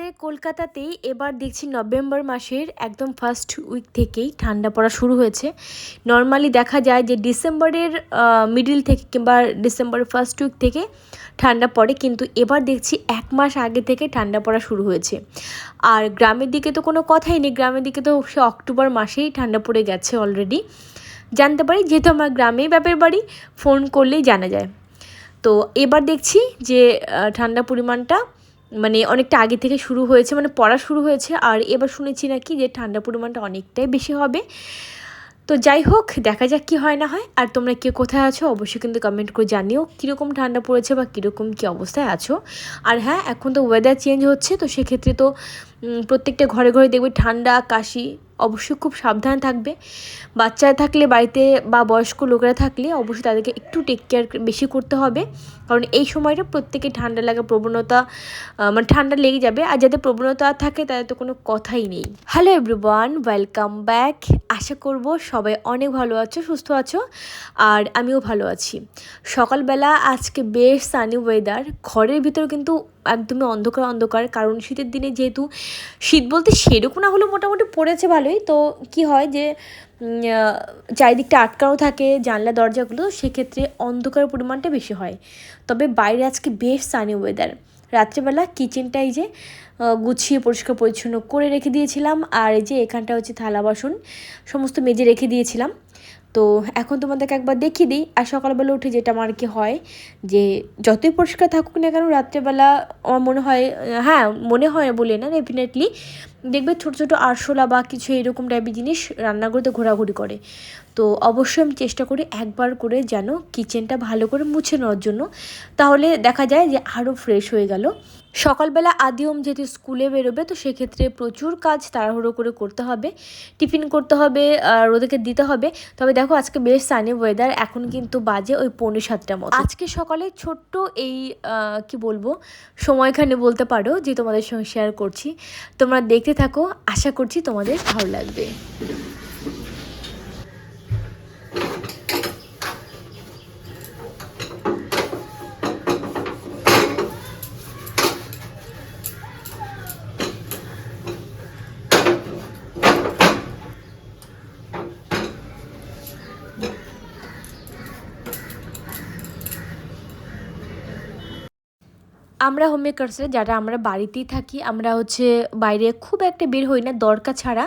আমাদের কলকাতাতেই এবার দেখছি নভেম্বর মাসের একদম ফার্স্ট উইক থেকেই ঠান্ডা পড়া শুরু হয়েছে। নর্মালি দেখা যায় যে ডিসেম্বরের মিডিল থেকে কিংবা ডিসেম্বরের ফার্স্ট উইক থেকে ঠান্ডা পড়ে, কিন্তু এবার দেখছি এক মাস আগে থেকে ঠান্ডা পড়া শুরু হয়েছে। আর গ্রামের দিকে তো কোনো কথাই নেই, গ্রামের দিকে তো সে অক্টোবর মাসেই ঠান্ডা পড়ে গেছে অলরেডি জানতে পারি, যেহেতু আমার গ্রামেই ব্যাপের বাড়ি ফোন করলেই জানা যায়। তো এবার দেখছি যে ঠান্ডা পরিমাণটা মানে অনেকটা আগে থেকে শুরু হয়েছে মানে পড়া শুরু হয়েছে, আর এবার শুনেছি নাকি যে ঠান্ডা পরিমাণটা অনেকটাই বেশি হবে। তো যাই হোক, দেখা যাক কি হয় না হয়, আর তোমরা কে কোথায় আছো অবশ্যই কিন্তু কমেন্ট করে জানিও কীরকম ঠান্ডা পড়েছে বা কীরকম কী অবস্থায় আছো। আর হ্যাঁ এখন তো ওয়েদার চেঞ্জ হচ্ছে, তো সেক্ষেত্রে তো প্রত্যেকটা ঘরে ঘরে দেখবে ঠান্ডা, কাশি অবশ্যই খুব সাবধানে থাকবে। বাচ্চারা থাকলে বাড়িতে বা বয়স্ক লোকেরা থাকলে অবশ্যই তাদেরকে একটু টেক কেয়ার বেশি করতে হবে। কারণ এই সময়টা প্রত্যেকে ঠান্ডা লাগার প্রবণতা মানে ঠান্ডা লেগে যাবে। আর যাদের প্রবণতা থাকে তাদের তো কোনো কথাই নেই। হ্যালো এভরিওয়ান ওয়েলকাম ব্যাক আশা করব সবাই অনেক ভালো আছো, সুস্থ আছো, আর আমিও ভালো আছি। সকালবেলা আজকে বেশ সানি ওয়েদার ঘরের ভিতর কিন্তু একদমই অন্ধকার অন্ধকার। কারণ শীতের দিনে যেহেতু শীত বলতে সেরকম না হলেও মোটামুটি পড়েছে ভালোই। তো কি হয় যে চারিদিকটা আটকানো থাকে জানলা, দরজাগুলো, সেক্ষেত্রে অন্ধকার পরিমাণটা বেশি হয়। তবে বাইরে আজকে বেশ সানি ওয়েদার রাত্রেবেলা কিচেনটা এই যে গুছিয়ে, পরিষ্কার, পরিচ্ছন্ন করে রেখে দিয়েছিলাম। আর এই যে এখানটা হচ্ছে থালা, বাসন, সমস্ত মেজে রেখে দিয়েছিলাম। তো এখন তোমাদেরকে একবার দেখিয়ে দিই। আর সকালবেলা উঠে যেটা আমার কি হয়, যে যতই পরিষ্কার থাকুক না কেন, রাত্রেবেলা আমার মনে হয় হ্যাঁ মনে হয় বলে না ডেফিনেটলি দেখবে ছোটো ছোটো আরশোলা বা কিছু এরকম টাইপের জিনিস রান্নাঘরেতে ঘোরাঘুরি করে। তো অবশ্যই আমি চেষ্টা করি একবার করে যেন কিচেনটা ভালো করে মুছে নেওয়ার জন্য। তাহলে দেখা যায় যে আরও ফ্রেশ হয়ে গেল। সকালবেলা আদিওম যেহেতু স্কুলে বেরোবে, তো সেক্ষেত্রে প্রচুর কাজ তাড়াহুড়ো করে করতে হবে, টিফিন করতে হবে, আর ওদেরকে দিতে হবে। তবে দেখো, আজকে বেশ সানি ওয়েদার এখন কিন্তু বাজে ওই পৌনে সাতটার মতো। আজকে সকালে ছোট্ট এই কি বলব, সময়খানে বলতে পারো, যে তোমাদের সঙ্গে শেয়ার করছি। তোমরা দেখতে থাকো, আশা করছি তোমাদের ভালো লাগবে। আমরা হোম মেকার্সরা যারা আমরা বাড়িতেই থাকি, আমরা হচ্ছে বাইরে খুব একটা বের হই না, দরকার ছাড়া।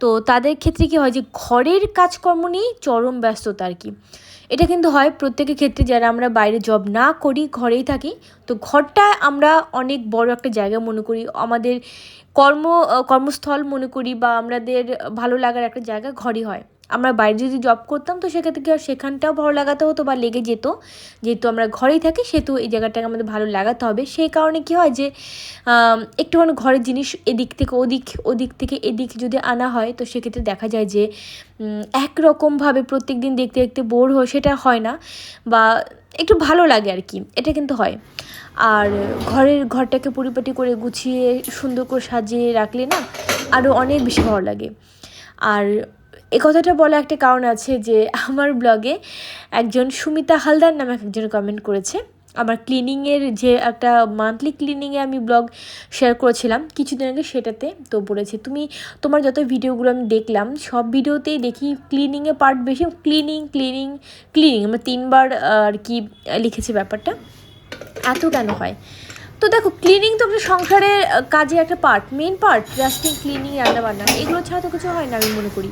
তো তাদের ক্ষেত্রে কি হয় যে, ঘরের কাজকর্ম নিয়েই চরম ব্যস্ততা আর কি। এটা কিন্তু হয় প্রত্যেকের ক্ষেত্রে যারা আমরা বাইরে জব না করি, ঘরেই থাকি, তো ঘরটা আমরা অনেক বড় একটা জায়গা মনে করি। আমাদের কর্ম, কর্মস্থল মনে করি বা আমাদের ভালো লাগার একটা জায়গা ঘরই হয়। আমরা বাইরে যদি জব করতাম, তো সেক্ষেত্রে কি হয়, সেখানটাও ভালো লাগাতে হতো বা লেগে যেত। যেহেতু আমরা ঘরেই থাকি, সেহেতু এই জায়গাটাকে আমাদের ভালো লাগাতে হবে। সেই কারণে কি হয় যে একটুখানি ঘরের জিনিস এদিক থেকে ওদিক ওদিক থেকে এদিক যদি আনা হয়, তো সেক্ষেত্রে দেখা যায় যে একরকমভাবে প্রত্যেক দিন দেখতে দেখতে বোর হয় সেটা হয় না বা একটু ভালো লাগে আর কি, এটা কিন্তু হয়। আর ঘরের ঘরটাকে পরিপাটি করে গুছিয়ে, সুন্দর করে সাজিয়ে রাখলে না আরও অনেক বেশি ভালো লাগে। আর এ কথাটা বলা একটা কারণ আছে যে আমার ব্লগে একজন সুমিতা হালদার নামে একজন কমেন্ট করেছে। আমার ক্লিনিংয়ের যে একটা মান্থলি ক্লিনিংয়ে আমি ব্লগ শেয়ার করেছিলাম কিছুদিন আগে সেটাতে তো বলেছে, তুমি তোমার যত ভিডিওগুলো আমি দেখলাম, সব ভিডিওতেই দেখি ক্লিনিংয়ে পার্ট বেশি ক্লিনিং ক্লিনিং ক্লিনিং আমরা তিনবার আর কি লিখেছে ব্যাপারটা। এত কেন হয়? তো দেখো ক্লিনিং তো একটা সংসারের কাজে একটা পার্ট মেন পার্ট জাস্টিং ক্লিনিং রান্নাবান্না, এগুলো ছাড়া তো কিছু হয় না আমি মনে করি।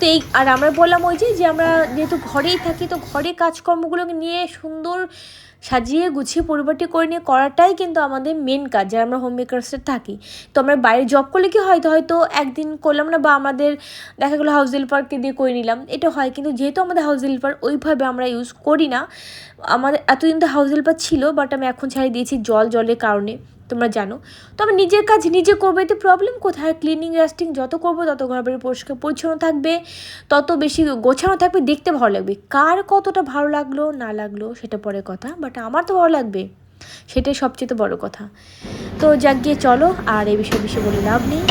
তো এই আর আমরা বললাম ওই যে যে আমরা যেহেতু ঘরেই থাকি, তো ঘরে কাজকর্মগুলোকে নিয়ে সুন্দর সাজিয়ে গুছিয়ে পরিপাটি করে নিয়ে করাটাই কিন্তু আমাদের মেন কাজ, যারা আমরা হোম মেকার্সে থাকি। তো আমরা বাইরে জব করলে কি হয়তো হয়তো একদিন করলাম না, বা আমাদের দেখা গেলো হাউস হেল্পারকে দিয়ে করে নিলাম, এটা হয়। কিন্তু যেহেতু আমাদের হাউস হেল্পার ওইভাবে আমরা ইউজ করি না, আমাদের, এতদিন তো হাউস হেল্পার ছিল বাট আমি এখন ছাড়িয়ে দিয়েছি জল জলের কারণে। তোমরা জানো। তো আমি নিজের কাজ নিজে করব এতে প্রবলেম কোথায় ক্লিনিং রাস্টিং যত করব তত ঘর বাড়ি পরিষ্কার পরিচ্ছন্ন থাকবে। তত বেশি গোছানো থাকবে, দেখতে ভালো লাগবে। কার কতটা ভালো লাগল, না লাগল সেটা পরে কথা বাট আমার তো ভালো লাগবে। সেটাই সবচেয়ে বড় কথা। তো যাক গিয়ে চলো, আর এই বিষয়ে বিষয়ে বলে লাভ নেই।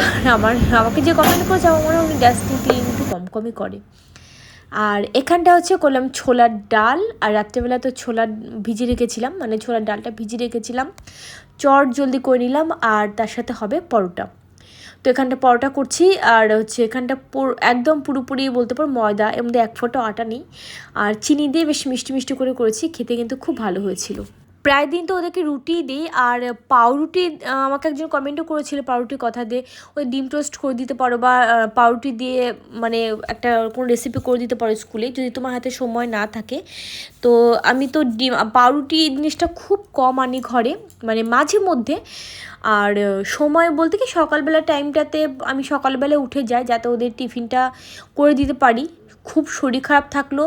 আর আমার, আমাকে যে কমেন্ট করেছে, আমার মনে হয় উনি ডাস্টিং ক্লিন একটু কম কমই করে। আর এখানটা হচ্ছে করলাম ছোলার ডাল, আর রাত্রেবেলা তো ছোলা ভিজিয়ে রেখেছিলাম মানে ছোলার ডালটা ভিজিয়ে রেখেছিলাম। চট জলদি করে নিলাম, আর তার সাথে হবে পরোটা। তো এখানটা পরোটা করছি, আর হচ্ছে এখানটা একদম পুরোপুরি বলতে পারো ময়দা, এর মধ্যে এক ফোঁটা আটা নেই। আর চিনি দিয়ে বেশ মিষ্টি মিষ্টি করে করেছি, খেতে কিন্তু খুব ভালো হয়েছিল। প্রায় দিন তো ওদেরকে রুটি দিই আর পাউরুটি আমাকে একজন কমেন্টও করেছিল পাউরুটির কথা দিয়ে, ওই ডিম টোস্ট করে দিতে পারো বা পাউরুটি দিয়ে মানে একটা কোনো রেসিপি করে দিতে পারো স্কুলে, যদি তোমার হাতে সময় না থাকে। তো আমি তো ডিম, পাউরুটি জিনিসটা খুব কম আনি ঘরে মানে মাঝে মধ্যে। আর সময় বলতে কি সকালবেলা টাইমটাতে আমি সকালবেলা উঠে যাই যাতে ওদের টিফিনটা করে দিতে পারি। খুব শরীর খারাপ থাকল।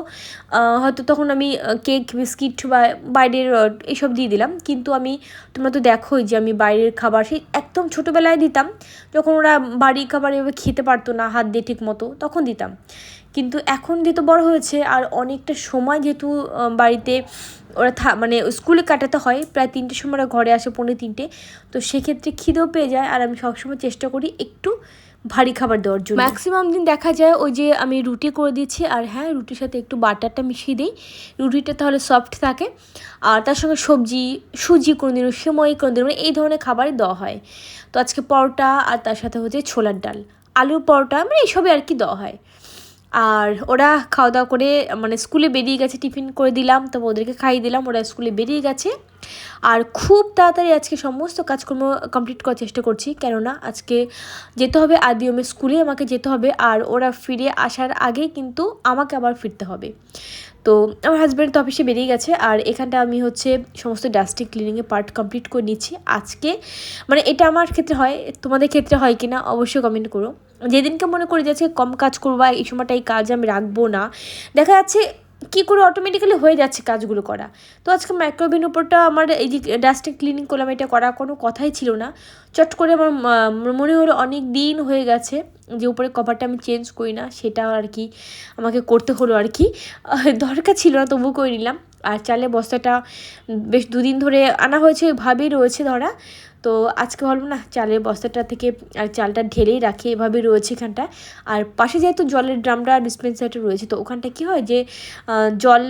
হয়তো তখন আমি কেক, বিস্কিট বা বাইরের এসব দিয়ে দিলাম। কিন্তু আমি, তোমরা তো দেখোই যে আমি বাইরের খাবার সেই একদম ছোটোবেলায় দিতাম। যখন ওরা বাড়ির খাবার এভাবে খেতে পারতো না, হাত দিয়ে ঠিক মতো, তখন দিতাম। কিন্তু এখন যেহেতু বড় হয়েছে আর অনেকটা সময় যেহেতু বাড়িতে ওরা থা মানে স্কুলে কাটাতে হয়, প্রায় তিনটের সময় ওরা ঘরে আসে, পৌনে তিনটে। তো সেক্ষেত্রে খিদেও পেয়ে যায় আর আমি সবসময় চেষ্টা করি একটু ভারী খাবার দেওয়ার জন্য। ম্যাক্সিমাম দিন দেখা যায় ওই যে আমি রুটি করে দিচ্ছি আর হ্যাঁ রুটির সাথে একটু বাটারটা মিশিয়ে দিই। রুটিটা তাহলে সফট থাকে। আর তার সঙ্গে সবজি, সুজি কোনো দিনও সেময় কোনো দিনও এই ধরনের খাবারই দেওয়া হয়। তো আজকে পরোটা আর তার সাথে হচ্ছে ছোলার ডাল। আলুর পরোটা মানে এইসবই আর কি দেওয়া হয়। আর ওরা খাওয়া দাওয়া করে মানে স্কুলে বেরিয়ে গেছে, টিফিন করে দিলাম তবে ওদেরকে খাইয়ে দিলাম, ওরা স্কুলে বেরিয়ে গেছে। আর খুব তাড়াতাড়ি আজকে সমস্ত কাজকর্ম কমপ্লিট করার চেষ্টা করছি, কেননা আজকে যেতে হবে আদিওমের স্কুলে, আমাকে যেতে হবে, আর ওরা ফিরে আসার আগে কিন্তু আমাকে আবার ফিরতে হবে। তো আমার হাজব্যান্ড তো অফিসে বেরিয়ে গেছে, আর এখানটা আমি হচ্ছে সমস্ত ডাস্টিং ক্লিনিংয়ের পার্ট কমপ্লিট করে নিচ্ছি। আজকে মানে এটা আমার ক্ষেত্রে হয়, তোমাদের ক্ষেত্রে হয় কি না অবশ্যই কমেন্ট করো। যেদিনকে মনে করি যে আজকে কম কাজ করব এই সময়টা এই কাজ আমি রাখব না, দেখা যাচ্ছে কী করে অটোমেটিক্যালি হয়ে যাচ্ছে কাজগুলো করা। তো আজকে মাইক্রোওভেন উপরটা আমার এই যে ডাস্টিং ক্লিনিং করলাম, এটা করা কোনো কথাই ছিল না। চট করে আমার মনে হলো অনেক দিন হয়ে গেছে যে উপরে কভারটা আমি চেঞ্জ করি না, সেটা আর কি আমাকে করতে হলো আর কি। দরকার ছিল না তবু করে নিলাম। আর চালে বস্তাটা বেশ দুদিন ধরে আনা হয়েছে ওইভাবেই রয়েছে ধরা। তো আজকে বলব না চালের বস্তাটা থেকে আর চালটা ঢেলেই রাখি। এভাবে রয়েছে এখানটা। আর পাশে যেহেতু জলের ড্রামটা ডিসপেন্সারটা রয়েছে, তো ওখানটা কি হয় যে জল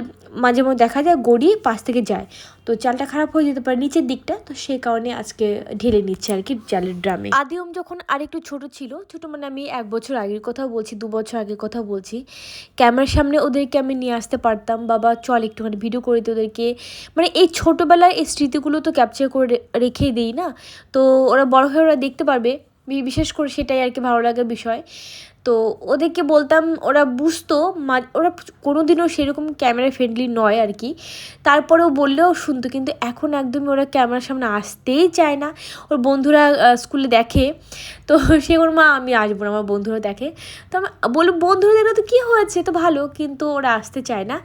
মাঝে মধ্যে দেখা যায় গড়িয়ে পাশ থেকে যায়। তো চালটা খারাপ হয়ে যেতে পারে নিচের দিকটা, তো সেই কারণে আজকে ঢেলে নিচ্ছে আর কি চালের ড্রামে। আদিওম যখন আরেকটু ছোট ছিল, ছোট মানে আমি এক বছর আগের কথা বলছি, দু বছর আগের কথা বলছি, ক্যামেরার সামনে ওদেরকে আমি নিয়ে আসতে পারতাম বাবা চল একটুখানি ভিডিও করে দিই ওদেরকে। মানে এই ছোটোবেলার এই স্মৃতিগুলো তো ক্যাপচার করে রেখেই দিই না? তো ওরা বড় হয়ে ওরা দেখতে পারবে বিশেষ করে সেটাই আর কি ভালো লাগার বিষয়। তো ওদেরকে বলতাম ওরা বুঝতো ওরা কোনো দিনও সেরকম ক্যামেরা ফ্রেন্ডলি নয় আর কি। তারপরেও বললেও শুনতো, কিন্তু এখন একদমই ওরা ক্যামেরার সামনে আসতেই চায় না। ওর বন্ধুরা স্কুলে দেখে, তো সে ওর মা, আমি আসব না, আমার বন্ধুরা দেখে। তো আমি বলি বন্ধুরা দেখলে তো কী হয়েছে? তো ভালো, কিন্তু ওরা আসতে চায় না।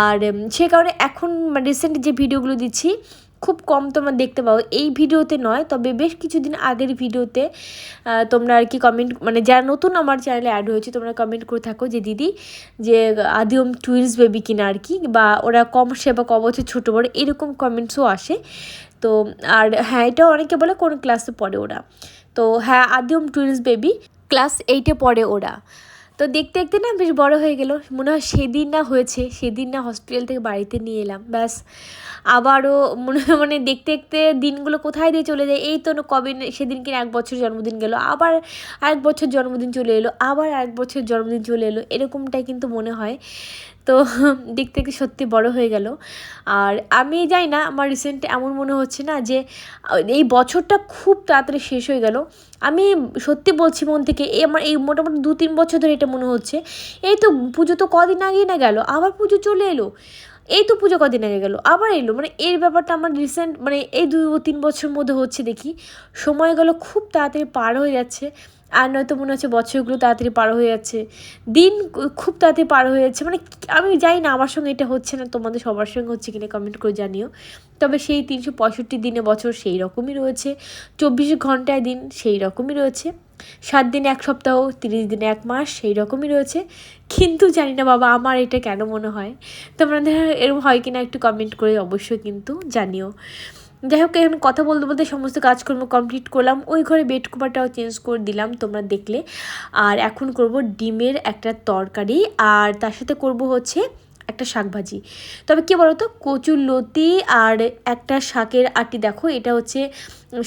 আর সে কারণে এখন রিসেন্ট যে ভিডিওগুলো দিচ্ছি খুব কম তোমরা দেখতে পাও। এই ভিডিওতে নয়, তবে বেশ কিছুদিন আগের ভিডিওতে তোমরা আর কি কমেন্ট মানে যারা নতুন আমার চ্যানেলে অ্যাড হয়েছে, তোমরা কমেন্ট করে থাকো যে, দিদি, যে, আদিম টুইন্স বেবি কিনা আর কি, বা ওরা কম সে বা ক বছর ছোটো বড়, এরকম কমেন্টসও আসে। তো, আর হ্যাঁ এটাও অনেকে বলে কোন ক্লাসে পড়ে ওরা। তো হ্যাঁ আদিম টুইন্স বেবি ক্লাস এইটে পড়ে ওরা। তো দেখতে দেখতে না বেশ বড় হয়ে গেল। মনে হয় সেদিন না হয়েছে, সেদিন না হসপিটাল থেকে বাড়িতে নিয়ে এলাম। ব্যাস, আবারও মনে হয় মানে দেখতে দেখতে দিনগুলো কোথায় দিয়ে চলে যায়, এই তো কবে সেদিনকে এক বছর জন্মদিন গেল, আবার আরেক বছর জন্মদিন চলে এলো, আবার আরেক বছর জন্মদিন চলে এলো, এরকমটাই কিন্তু মনে হয়। তো দেখতে দেখতে সত্যি বড় হয়ে গেল। আর আমি যাই না, আমার রিসেন্ট এমন মনে হচ্ছে না যে, এই বছরটা খুব তাড়াতাড়ি শেষ হয়ে গেল। আমি সত্যি বলছি মন থেকে এই আমার এই মোটামুটি দু তিন বছর ধরে এটা মনে হচ্ছে। এই তো পুজো তো কদিন আগেই না গেল, আবার পুজো চলে এলো। এই তো পুজো কদিন আগে গেলো, আবার এলো। মানে এর ব্যাপারটা আমার রিসেন্ট মানে এই দু তিন বছরের মধ্যে হচ্ছে দেখি। সময় গেলো খুব তাড়াতাড়ি পার হয়ে যাচ্ছে। আর নয়তো মনে হচ্ছে বছরগুলো তাড়াতাড়ি পার হয়ে যাচ্ছে। দিন খুব তাড়াতাড়ি পার হয়ে যাচ্ছে। মানে আমি জানি না আমার সঙ্গে এটা হচ্ছে না, তোমাদের সবার সঙ্গে হচ্ছে কিনা কমেন্ট করে জানিও। তবে সেই তিনশো পঁয়ষট্টি দিনে বছর সেই রকমই রয়েছে। চব্বিশ ঘন্টায় দিন সেই রকমই রয়েছে। সাত দিন এক সপ্তাহ, তিরিশ দিনে এক মাস সেই রকমই রয়েছে। কিন্তু জানি না বাবা আমার এটা কেন মনে হয়। তোমাদের এরকম হয় কিনা একটু কমেন্ট করে অবশ্যই কিন্তু জানিও। যাই হোক এখন কথা বলতে বলতে সমস্ত কাজকর্ম কমপ্লিট করলাম। ওই ঘরে বেড কভারটাও চেঞ্জ করে দিলাম তোমরা দেখলে। আর এখন করব ডিমের একটা তরকারি। আর তার সাথে করব হচ্ছে একটা শাক ভাজি তবে কী বলো তো কচুর লতি আর একটা শাকের আটি দেখো, এটা হচ্ছে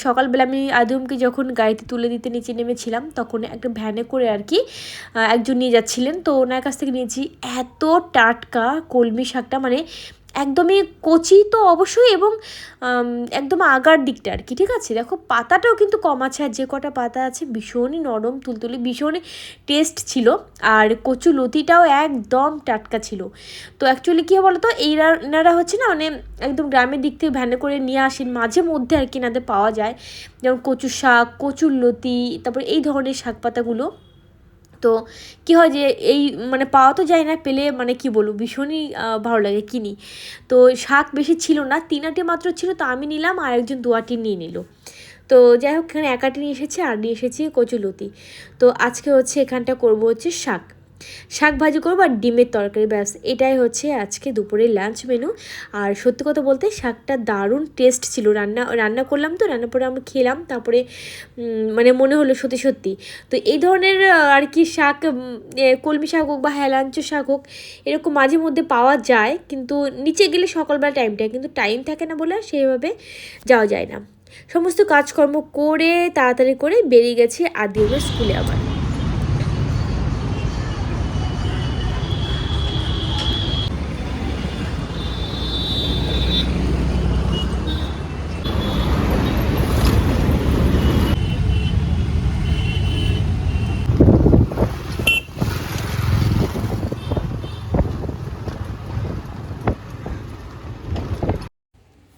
সকালবেলা আমি আদমকে যখন গাড়িতে তুলে দিতে নিচে নেমেছিলাম, তখন একটা ভ্যানে করে আর কি একজন নিয়ে যাচ্ছিলেন। তো ওনার কাছ থেকে নিয়েছি এত টাটকা কলমি শাকটা। মানে একদমই কচি তো অবশ্যই এবং একদম আগার দিকটা আর কি, ঠিক আছে? দেখো, পাতাটাও কিন্তু কম আছে আর যে কটা পাতা আছে ভীষণই নরম, তুলতুলে, ভীষণই টেস্ট ছিল। আর কচু লতিটাও একদম টাটকা ছিল। তো অ্যাকচুয়ালি কী হয় বলো তো এইরা এনারা হচ্ছে না মানে একদম গ্রামের দিক থেকে ভ্যানে করে নিয়ে আসেন, মাঝে মধ্যে আর কি এনাদের পাওয়া যায়। যেমন কচু শাক, কচুর লতি, তারপর এই ধরনের শাক পাতাগুলো। তো কী হয় যে এই মানে পাওয়া তো যায় না পেলে মানে কি বলব, ভীষণই ভালো লাগে কিনি। তো শাক বেশি ছিল না, তিন আটি মাত্র ছিল তো আমি নিলাম আর একজন দু আটি নিয়ে নিল। তো যাই হোক, এখানে এক আটি নিয়ে এসেছে, আর নিয়ে এসেছি কচুলতি তো আজকে হচ্ছে এখানটা করব হচ্ছে শাক। শাক ভাজি করব আর ডিমের তরকারি, ব্যাস। এটাই হচ্ছে আজকে দুপুরের লাঞ্চ মেনু আর সত্যি কথা বলতে শাকটা দারুণ টেস্ট ছিল। রান্না রান্না করলাম তো, রান্না পরে আমি খেলাম। তারপরে মানে মনে হলো সত্যি সত্যি। তো এই ধরনের আর কি শাক কলমি শাক হোক বা হেলাঞ্চ শাক হোক, এরকম মাঝে মধ্যে পাওয়া যায়। কিন্তু নিচে গেলে সকালবেলা টাইমটা কিন্তু টাইম থাকে না বলে সেইভাবে যাওয়া যায় না। সমস্ত কাজকর্ম করে, তাড়াতাড়ি করে বেরিয়ে গেছে আদিবের স্কুলে আবার।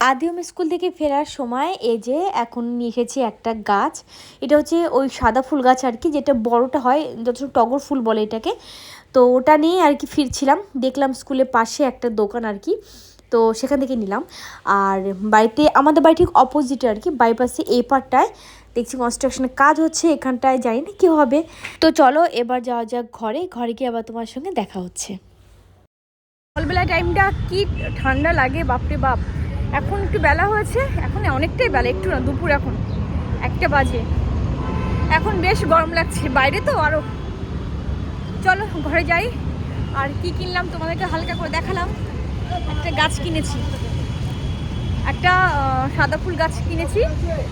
আদিম স্কুল থেকে ফেরার সময় এই যে এখন নিয়ে এসেছি একটা গাছ, এটা হচ্ছে ওই সাদা ফুল গাছ আর কি, যেটা বড়টা হয় যত টগর ফুল বলে এটাকে। তো ওটা নিয়ে আর কি ফিরছিলাম, দেখলাম স্কুলের পাশে একটা দোকান আর কি, তো সেখান থেকে নিলাম। আর বাড়িতে, আমাদের বাড়ি ঠিক অপোজিটে আর কি বাইপাসে এই পারটায় দেখছি কনস্ট্রাকশনের কাজ হচ্ছে, এখানটায় জানি না কী হবে। তো চলো, এবার যাওয়া যাক ঘরে ঘরে গিয়ে আবার তোমার সঙ্গে দেখা হচ্ছে। সকালবেলা টাইমটা কি ঠান্ডা লাগে, বাপরে বাপ। এখন একটু বেলা হয়েছে, এখন অনেকটাই বেলা, একটু না, দুপুর এখন, একটা বাজে। এখন বেশ গরম লাগছে, বাইরে তো আরও চলো, ঘরে যাই। আর কি কিনলাম তোমাদেরকে হালকা করে দেখালাম। একটা গাছ কিনেছি। একটা সাদা ফুল গাছ কিনেছি,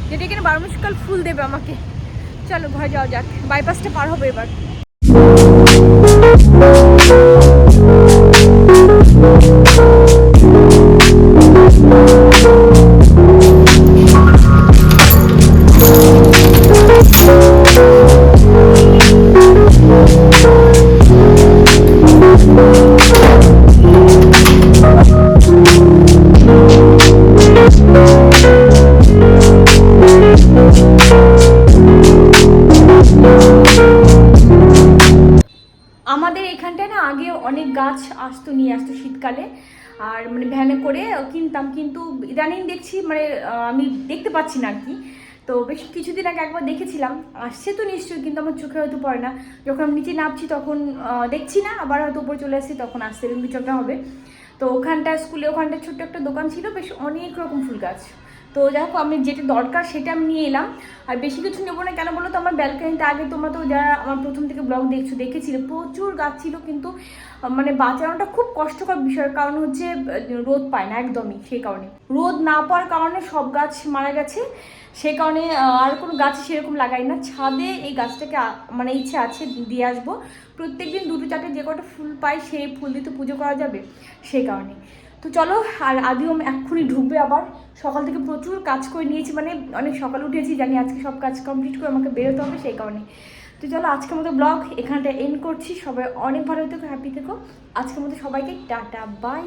যেটা এখানে বারো মাসকাল ফুল দেবে আমাকে। চলো, ঘরে যাওয়া যাক। বাইপাসটা পার হবে এবার। আমাদের শীতকালে। আর মানে ভ্যানে করে কিনতাম। কিন্তু ইদানিং দেখছি মানে আমি দেখতে পাচ্ছি না আর কি তো বেশ কিছুদিন আগে একবার দেখেছিলাম। আসছে তো নিশ্চয়ই, কিন্তু আমার চোখে হয়তো পড়ে না। যখন আমি নিচে নামছি, তখন দেখছি না। আবার হয়তো উপরে চলে আসছি, তখন আসতে কিছু হবে। তো ওখানটা স্কুলে ওখানটা ছোট্ট একটা দোকান ছিল। বেশ অনেক রকম ফুল গাছ। তো দেখো, আমি যেটা দরকার সেটা আমি নিয়ে এলাম। আর বেশি কিছু নেব না, কেন বলো তো? আমার ব্যালকানিতে আগে তোমরা তো যারা আমার প্রথম থেকে ব্লগ দেখছ, দেখেছিলে, প্রচুর গাছ ছিল কিন্তু মানে বাঁচানোটা খুব কষ্টকর বিষয়। কারণ হচ্ছে রোদ পায় না একদমই সেই কারণে। রোদ না পাওয়ার কারণে সব গাছ মারা গেছে। সেই কারণে আর কোনো গাছ সেরকম লাগাই না। ছাদে এই গাছটাকে মানে ইচ্ছে আছে দিয়ে আসব। প্রত্যেকদিন দুটো চারটে যে কটা ফুল পাই, সেই ফুল দিয়ে তো পুজো করা যাবে। সেই কারণে। তো চলো, আর আদিও এক্ষুনি ঢুকবে আবার। সকাল থেকে প্রচুর কাজ করে নিয়েছি মানে অনেক সকালে উঠেছি, জানি আজকে সব কাজ কমপ্লিট করে আমাকে বেরোতে হবে সেই কারণে। তো চলো, আজকের মতো ব্লগ এখানটা এন্ড করছি। সবাই অনেক ভালো থেকো হ্যাপি থেকো। আজকের মতো সবাইকে টাটা বাই